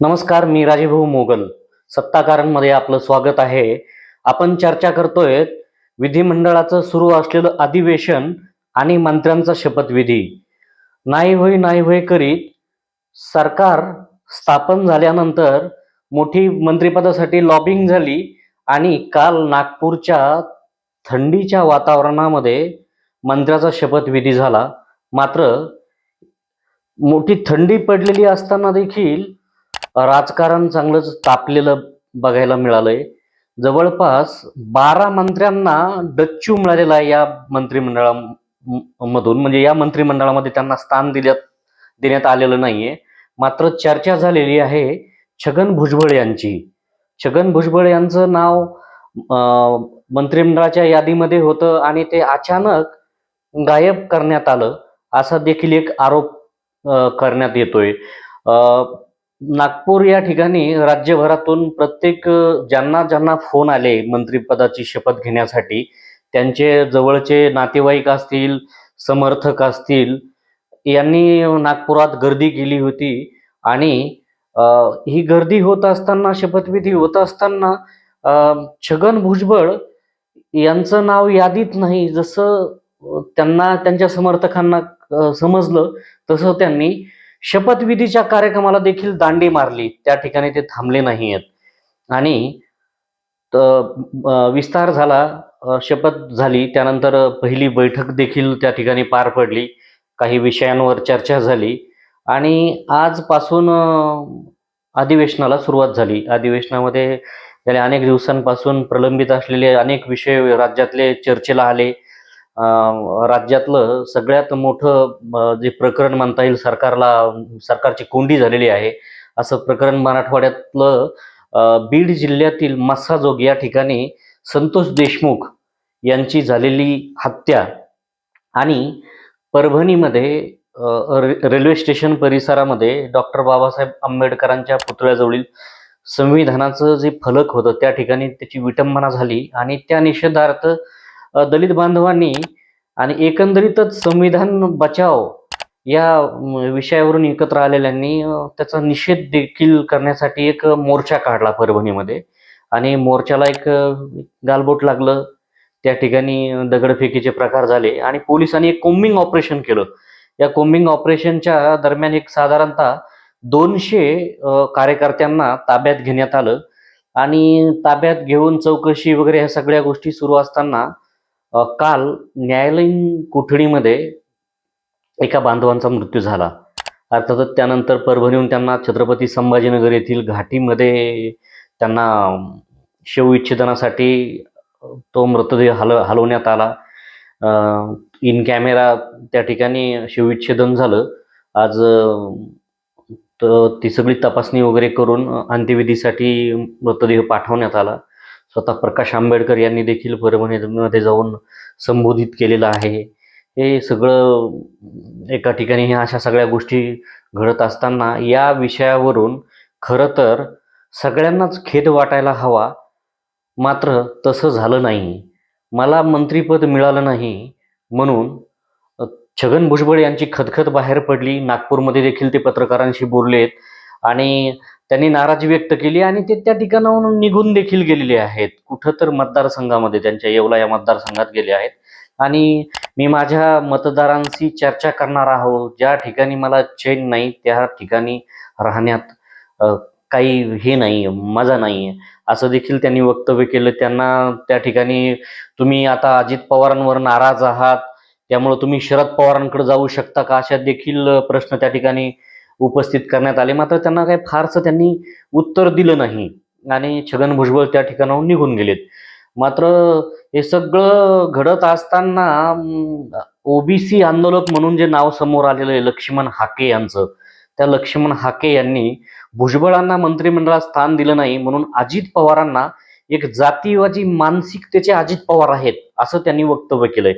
नमस्कार मी राजेभाऊ मोगल. सत्ताकारांमध्ये आपलं स्वागत आहे. आपण चर्चा करतोय विधिमंडळाचं सुरू असलेलं अधिवेशन आणि मंत्र्यांचा शपथविधी. नाही होई नाही होय करीत सरकार स्थापन झाल्यानंतर मोठी मंत्रिपदासाठी लॉबिंग झाली आणि काल नागपूरच्या थंडीच्या वातावरणामध्ये मंत्र्याचा शपथविधी झाला. मात्र मोठी थंडी पडलेली असताना देखील राजकारण चांगलंच तापलेलं बघायला मिळालंय. जवळपास बारा मंत्र्यांना डच्चू मिळालेला आहे या मंत्रिमंडळा मधून म्हणजे या मंत्रिमंडळामध्ये त्यांना स्थान दिल्यात देण्यात आलेलं नाहीये. मात्र चर्चा झालेली आहे छगन भुजबळ यांची. छगन भुजबळ यांचं नाव मंत्रिमंडळाच्या यादीमध्ये होतं आणि ते अचानक गायब करण्यात आलं असा देखील एक आरोप करण्यात येतोय. नागपूर या ठिकाणी राज्यभरातून प्रत्येक ज्यांना ज्यांना फोन आले मंत्रिपदाची शपथ घेण्यासाठी त्यांचे जवळचे नातेवाईक असतील समर्थक असतील यांनी नागपुरात गर्दी केली होती. आणि ही गर्दी होत असताना शपथविधी होत असताना छगन भुजबळ यांचं नाव यादीत नाही. जसं त्यांना त्यांच्या समर्थकांना समजलं तसं त्यांनी शपथविधीच्या कार्यक्रमाला देखील दांडी मारली. त्या ठिकाणी ते थांबले नाही आहेत आणि विस्तार झाला शपथ झाली. त्यानंतर पहिली बैठक देखील त्या ठिकाणी पार पडली. काही विषयांवर चर्चा झाली. आणि आजपासून अधिवेशनाला सुरुवात झाली. अधिवेशनामध्ये गेल्या अनेक दिवसांपासून प्रलंबित असलेले अनेक विषय राज्यातले चर्चेला आले. राज्यातलं सगळ्यात मोठं जे प्रकरण म्हणता येईल सरकारला सरकारची कोंडी झालेली आहे असं प्रकरण मराठवाड्यातलं बीड जिल्ह्यातील मस्साजोग या ठिकाणी संतोष देशमुख यांची झालेली हत्या आणि परभणीमध्ये रे- रेल्वे स्टेशन परिसरामध्ये डॉक्टर बाबासाहेब आंबेडकरांच्या पुतळ्याजवळील संविधानाचं जे फलक होतं त्या ठिकाणी त्याची विटंबना झाली आणि त्या निषेधार्थ दलित बांधवांनी आणि एकंदरीतच संविधान बचाव या विषयावरून एकत्र आलेल्यांनी त्याचा निषेध देखील करण्यासाठी एक मोर्चा काढला परभणीमध्ये. आणि मोर्चाला एक गालबोट लागलं. त्या ठिकाणी दगडफेकीचे प्रकार झाले आणि पोलिसांनी एक कोम्बिंग ऑपरेशन केलं. या कोम्बिंग ऑपरेशनच्या दरम्यान एक साधारणतः दोनशे कार्यकर्त्यांना ताब्यात घेण्यात आलं. आणि ताब्यात घेऊन चौकशी वगैरे ह्या सगळ्या गोष्टी सुरू असताना काल न्यायालयीन कोठडीमध्ये एका बांधवांचा मृत्यू झाला. अर्थातच त्यानंतर परभणीहून त्यांना छत्रपती संभाजीनगर येथील घाटीमध्ये त्यांना शवविच्छेदनासाठी तो मृतदेह हल हलवण्यात आला. इन कॅमेरा त्या ठिकाणी शिवविच्छेदन झालं. आज तर ती सगळी तपासणी वगैरे करून अंत्यविधीसाठी मृतदेह पाठवण्यात आला. स्वतः प्रकाश आंबेडकर यांनी देखील परभणीमध्ये जाऊन संबोधित केलेलं आहे. हे सगळं एका ठिकाणी ह्या अशा सगळ्या गोष्टी घडत असताना या विषयावरून खरं तर सगळ्यांनाच खेद वाटायला हवा. मात्र तसं झालं नाही. मला मंत्रिपद मिळालं नाही म्हणून छगन भुजबळ यांची खदखद बाहेर पडली. नागपूरमध्ये देखील ते पत्रकारांशी बोललेत. आणि त्यांनी नाराजी व्यक्त केली आणि ते त्या ठिकाणाहून निघून देखील गेलेले आहेत. कुठं तर मतदारसंघामध्ये त्यांच्या येवला या मतदारसंघात गेले आहेत. आणि मी माझ्या मतदारांशी चर्चा करणार आहोत. ज्या ठिकाणी मला चैन नाही त्या ठिकाणी राहण्यात काही हे नाही मजा नाही. असं देखील त्यांनी वक्तव्य केलं. त्यांना त्या ठिकाणी तुम्ही आता अजित पवारांवर नाराज आहात. त्यामुळे तुम्ही शरद पवारांकडे जाऊ शकता का? अशा देखील प्रश्न त्या ठिकाणी उपस्थित करण्यात आले. मात्र त्यांना काही फारसं त्यांनी उत्तर दिलं नाही आणि छगन भुजबळ त्या ठिकाणाहून निघून गेलेत. मात्र हे सगळं घडत असताना ओबीसी आंदोलक म्हणून जे नाव समोर आलेलं आहे लक्ष्मण हाके यांचं त्या लक्ष्मण हाके यांनी भुजबळांना मंत्रिमंडळात स्थान दिलं नाही म्हणून अजित पवारांना एक जातीवादी मानसिकतेचे अजित पवार आहेत असं त्यांनी वक्तव्य केलंय.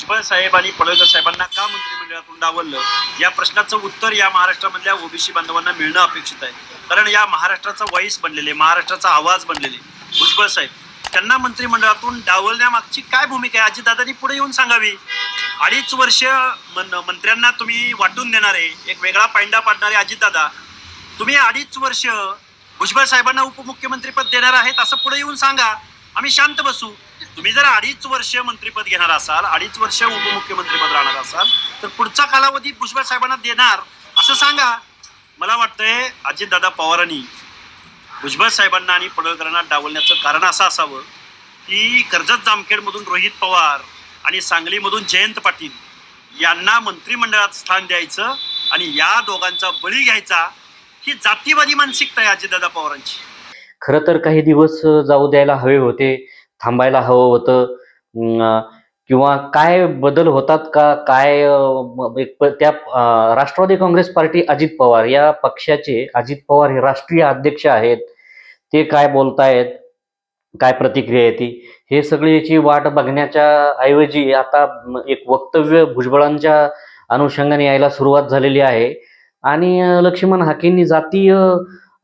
भुजबळ साहेब आणि पडळकर साहेबांना का मंत्रिमंडळातून डावललं? या प्रश्नाचं उत्तर या महाराष्ट्रामधल्या ओबीसी बांधवांना मिळणं अपेक्षित आहे. कारण या महाराष्ट्राचा व्हॉइस बनलेले महाराष्ट्राचा आवाज बनलेले. भुजबळ साहेब त्यांना मंत्रिमंडळातून डावलण्यामागची काय भूमिका आहे? अजितदादांनी पुढे येऊन सांगावी. अडीच वर्ष मन- मंत्र्यांना तुम्ही वाटून देणारे एक वेगळा पायंडा पाडणारे अजितदादा तुम्ही अडीच वर्ष भुजबळ साहेबांना उपमुख्यमंत्रीपद देणार आहेत असं पुढे येऊन सांगा. आम्ही शांत बसू. तुम्ही जर अडीच वर्ष मंत्रीपद घेणार असाल अडीच वर्ष उपमुख्यमंत्रीपद राहणार असाल तर पुढचा कालावधी भुजबळ साहेबांना देणार असं सांगा. मला वाटतंय अजितदादा पवारांनी भुजबळ साहेबांना आणि पडळकरांना डावलण्याचं कारण असं असावं की कर्जत जामखेडमधून रोहित पवार आणि सांगलीमधून जयंत पाटील यांना मंत्रिमंडळात स्थान द्यायचं आणि या दोघांचा बळी घ्यायचा ही जातीवादी मानसिकता आहे अजितदादा पवारांची. खरं तर काही दिवस जाऊ द्यायला हवे होते. थांबायला हवं होतं. किंवा काय बदल होतात का? काय एक त्या राष्ट्रवादी काँग्रेस पार्टी अजित पवार या पक्षाचे अजित पवार हे राष्ट्रीय अध्यक्ष आहेत. ते काय बोलतायत? काय प्रतिक्रिया येते हे सगळी याची वाट बघण्याच्या ऐवजी आता एक वक्तव्य भुजबळांच्या अनुषंगाने यायला सुरुवात झालेली आहे. आणि लक्ष्मण हाकेंनी जातीय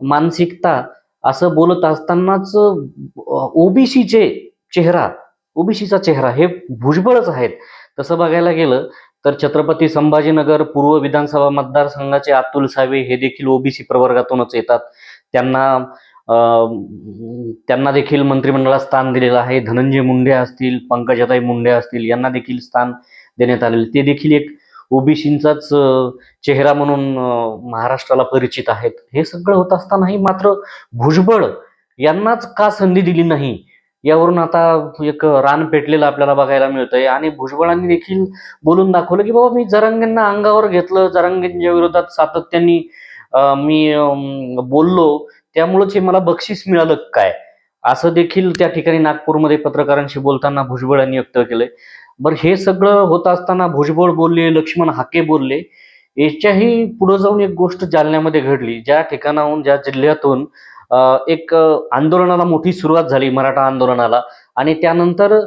मानसिकता असं बोलत असतानाच ओबीसीचे चेहरा ओबीसीचा चेहरा हे भुजबळच आहेत. तसं बघायला गेलं तर छत्रपती संभाजीनगर पूर्व विधानसभा मतदारसंघाचे अतुल सावे हे देखील ओबीसी प्रवर्गातूनच येतात. त्यांना त्यांना देखील मंत्रिमंडळात स्थान दिलेलं आहे. धनंजय मुंडे असतील पंकजाताई मुंडे असतील यांना देखील स्थान देण्यात आलेले ते देखील एक ओबीसींचाच चेहरा म्हणून महाराष्ट्राला परिचित आहेत. हे सगळं होत असतानाही मात्र भुजबळ यांनाच का संधी दिली नाही? यावरून आता एक रान पेटलेलं आपल्याला बघायला मिळतंय. आणि भुजबळांनी देखील बोलून दाखवलं की बाबा मी जरांगेंना अंगावर घेतलं. जरांगेंच्या विरोधात सातत्याने मी अं, बोललो. त्यामुळेच हे मला बक्षीस मिळालं काय? असं देखील त्या ठिकाणी नागपूरमध्ये पत्रकारांशी बोलताना भुजबळांनी व्यक्त केलंय. बरं हे सगळं होत असताना भुजबळ बोलले लक्ष्मण हाके बोलले. याच्याही पुढे जाऊन एक गोष्ट जालन्यामध्ये घडली. ज्या ठिकाणाहून ज्या जिल्ह्यातून एक आंदोलनाला मोठी सुरुवात झाली मराठा आंदोलनाला. आणि त्यानंतर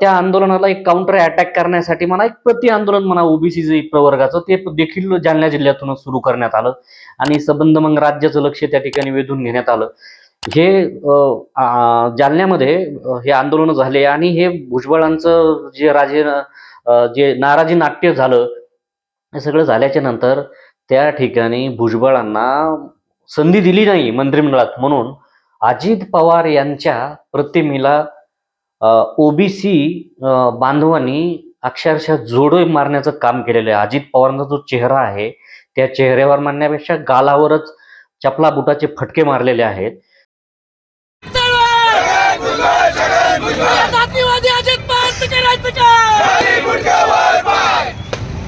त्या आंदोलनाला एक काउंटर अटॅक करण्यासाठी म्हणा एक प्रति आंदोलन म्हणा ओबीसी प्रवर्गाचं ते देखील जालना जिल्ह्यातूनच सुरू करण्यात आलं. आणि संबंध मग राज्याचं लक्ष त्या ठिकाणी वेधून घेण्यात आलं. हे जालन्यामध्ये हे आंदोलन झाले आणि हे भुजबळांचं जे राजे जे नाराजी नाट्य झालं हे सगळं झाल्याच्यानंतर त्या ठिकाणी भुजबळांना संधी दिली नाही मंत्रिमंडळात म्हणून. अजित पवार यांच्या प्रतिमेला ओबीसी बांधवांनी अक्षरशः जोडो मारण्याचं काम केलेलं आहे. अजित पवारांचा जो चेहरा आहे त्या चेहऱ्यावर मारण्यापेक्षा गालावरच चपला बुटाचे फटके मारलेले आहेत या जातीवादी अजित पवारचं करायचं काय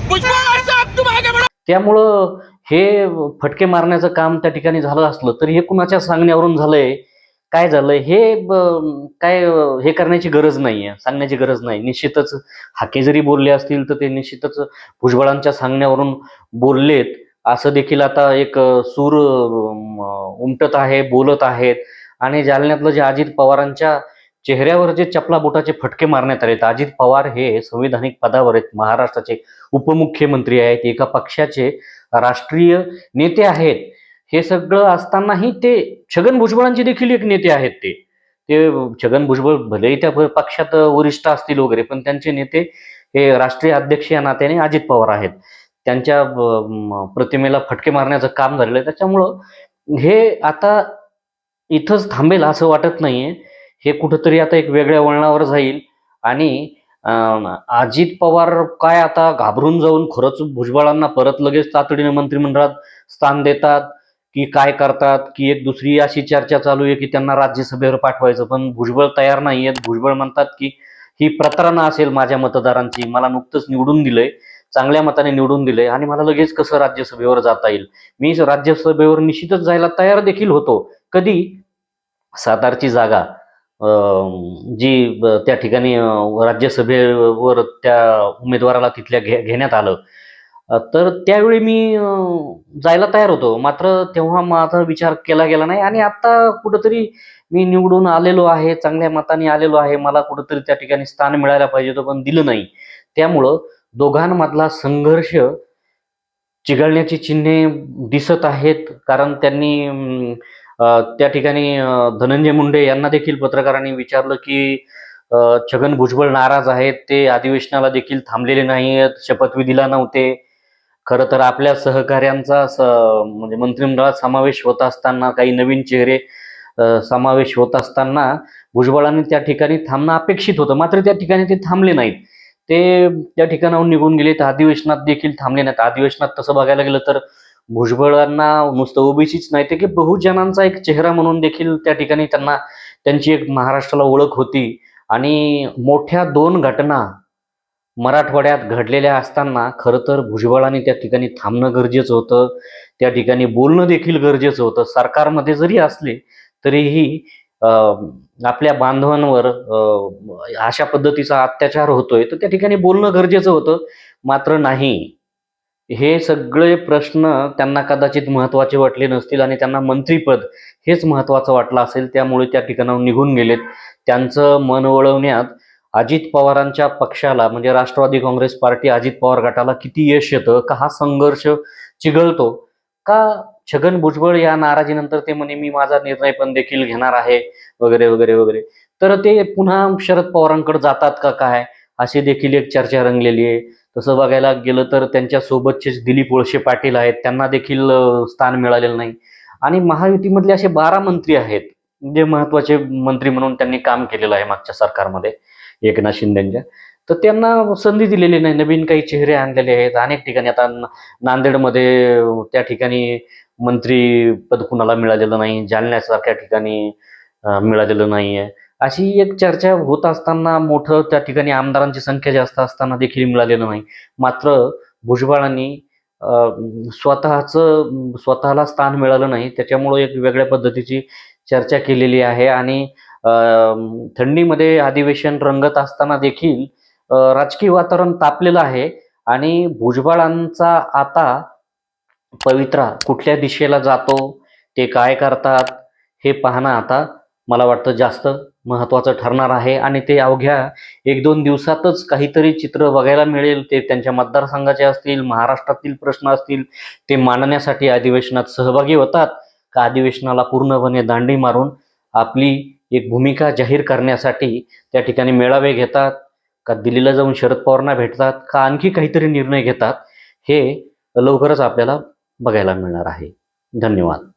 भुजबळ साहेब तू मागे बढो. त्यामुळं हे फटके मारण्याचं काम त्या ठिकाणी झालं असलं तर हे कुणाच्या सांगण्यावरून झालंय काय झालंय हे ब- काय हे करण्याची गरज नाही आहे सांगण्याची गरज नाही. निश्चितच हाके जरी बोलले असतील तर ते निश्चितच भुजबळांच्या सांगण्यावरून बोललेत. असं देखील आता एक सूर उमटत आहे बोलत आहेत. आणि जालन्यातलं जे अजित पवारांच्या चेहऱ्यावर जे चपला बोटाचे फटके मारण्यात आले अजित पवार हे संविधानिक पदावर आहेत. महाराष्ट्राचे उपमुख्यमंत्री आहेत. एका पक्षाचे राष्ट्रीय नेते आहेत. हे सगळं असतानाही ते छगन भुजबळांचे देखील एक नेते आहेत ते. ते छगन भुजबळ भलेही त्या पक्षात वरिष्ठ असतील वगैरे पण त्यांचे नेते हे राष्ट्रीय अध्यक्ष या नात्याने अजित पवार आहेत. त्यांच्या प्रतिमेला फटके मारण्याचं काम झालेलं आहे. त्याच्यामुळं हे आता इथंच थांबेल असं वाटत नाहीये. हे कुठंतरी आता एक वेगळ्या वळणावर जाईल. आणि अजित पवार काय आता घाबरून जाऊन खरंच भुजबळांना परत लगेच तातडीने मंत्रिमंडळात स्थान देतात की काय करतात की एक दुसरी अशी चर्चा चालू आहे की त्यांना राज्यसभेवर पाठवायचं. पण भुजबळ तयार नाही आहेत. भुजबळ म्हणतात की ही प्रतारणा असेल माझ्या मतदारांची. मला नुकतंच निवडून दिलंय. चांगल्या मताने निवडून दिलंय. आणि मला लगेच कसं राज्यसभेवर जाता येईल? मी राज्यसभेवर निश्चितच जायला तयार देखील होतो. कधी? सातारची जागा. जी त्या ठिकाणी राज्यसभेवर त्या उमेदवाराला तिथल्या घे घेण्यात आलं. तर त्यावेळी मी जायला तयार होतो. मात्र तेव्हा माझा विचार केला गेला नाही आणि आता कुठंतरी मी निवडून आलेलो आहे चांगल्या मताने आलेलो आहे. मला कुठंतरी त्या ठिकाणी स्थान मिळायला पाहिजे तो पण दिलं नाही. त्यामुळं दोघांमधला संघर्ष चिघळण्याची चिन्हे दिसत आहेत. कारण त्यांनी त्या ठिकाणी धनंजय मुंडे यांना देखील पत्रकारांनी विचारलं की छगन भुजबळ नाराज आहेत ते अधिवेशनाला देखील थांबलेले नाही आहेत शपथविधीला नव्हते. खरं तर आपल्या सहकार्यांचा म्हणजे मंत्रिमंडळात समावेश होत असताना काही नवीन चेहरे समावेश होत असताना भुजबळांनी त्या ठिकाणी थांबणं अपेक्षित होतं. मात्र त्या ठिकाणी ते थांबले नाहीत. ते त्या ठिकाणाहून निघून गेले तर अधिवेशनात देखील थांबले नाहीत. अधिवेशनात तसं बघायला गेलं तर भुजबळांना नुसतं ओबीसीच नाही ते की बहुजनांचा एक चेहरा म्हणून देखील त्या ठिकाणी त्यांना त्यांची एक महाराष्ट्राला ओळख होती. आणि मोठ्या दोन घटना मराठवाड्यात घडलेल्या असताना खरं तर भुजबळाने त्या ठिकाणी थांबणं गरजेचं होतं. त्या ठिकाणी बोलणं देखील गरजेचं होतं. सरकारमध्ये जरी असले तरीही आपल्या बांधवांवर अशा पद्धतीचा अत्याचार होतोय तर त्या ठिकाणी बोलणं गरजेचं होतं. मात्र नाही. हे सगळे प्रश्न त्यांना कदाचित महत्त्वाचे वाटले नसतील आणि त्यांना मंत्रीपद हेच महत्त्वाचं वाटलं असेल त्यामुळे त्या ठिकाणाहून निघून गेलेत. त्यांचं मन वळवण्यात अजित पवारांच्या पक्षाला म्हणजे राष्ट्रवादी काँग्रेस पार्टी अजित पवार गटाला किती यश येतं का हा संघर्ष चिघळतो? का छगन भुजबळ या नाराजीनंतर ते म्हणे मी माझा निर्णय पण देखील घेणार आहे वगैरे वगैरे वगैरे. तर ते पुन्हा शरद पवारांकडे जातात का काय अशी देखील एक चर्चा रंगलेली आहे. तसं बघायला गेलं तर त्यांच्यासोबतचेच दिलीप वळसे पाटील आहेत. त्यांना देखील स्थान मिळालेलं नाही. आणि महायुतीमधले असे बारा मंत्री आहेत जे महत्त्वाचे मंत्री म्हणून त्यांनी काम केलेलं आहे मागच्या सरकारमध्ये एकनाथ शिंदेच्या. तर त्यांना संधी दिलेली नाही. नवीन काही चेहरे आणलेले आहेत. अनेक ठिकाणी आता नांदेडमध्ये त्या ठिकाणी मंत्री पद कुणाला मिळालेलं नाही? जालन्यासारख्या ठिकाणी मिळालेलं नाही आहे अशी एक चर्चा होत असताना मोठं त्या ठिकाणी आमदारांची संख्या जास्त असताना देखील मिळालेलं नाही. मात्र भुजबळांनी स्वतःचं स्वतःला स्थान मिळालं नाही. त्याच्यामुळं एक वेगळ्या पद्धतीची चर्चा केलेली आहे आणि थंडीमध्ये अधिवेशन रंगत असताना देखील राजकीय वातावरण तापलेलं आहे आणि भुजबळांचा आता पवित्रा कुठल्या दिशेला जातो ते काय करतात हे पाहणं आता मला वाटतं जास्त महत्त्वाचं ठरणार आहे. आणि ते अवघ्या एक दोन दिवसातच काहीतरी चित्र बघायला मिळेल. ते त्यांच्या मतदारसंघाचे असतील महाराष्ट्रातील प्रश्न असतील ते मांडण्यासाठी अधिवेशनात सहभागी होतात. का अधिवेशनाला पूर्णपणे दांडी मारून आपली एक भूमिका जाहीर करण्यासाठी त्या ठिकाणी मेळावे घेतात? का दिल्लीला जाऊन शरद पवारांना भेटतात? का आणखी काहीतरी निर्णय घेतात? हे लवकरच आपल्याला बघायला मिळणार आहे. धन्यवाद.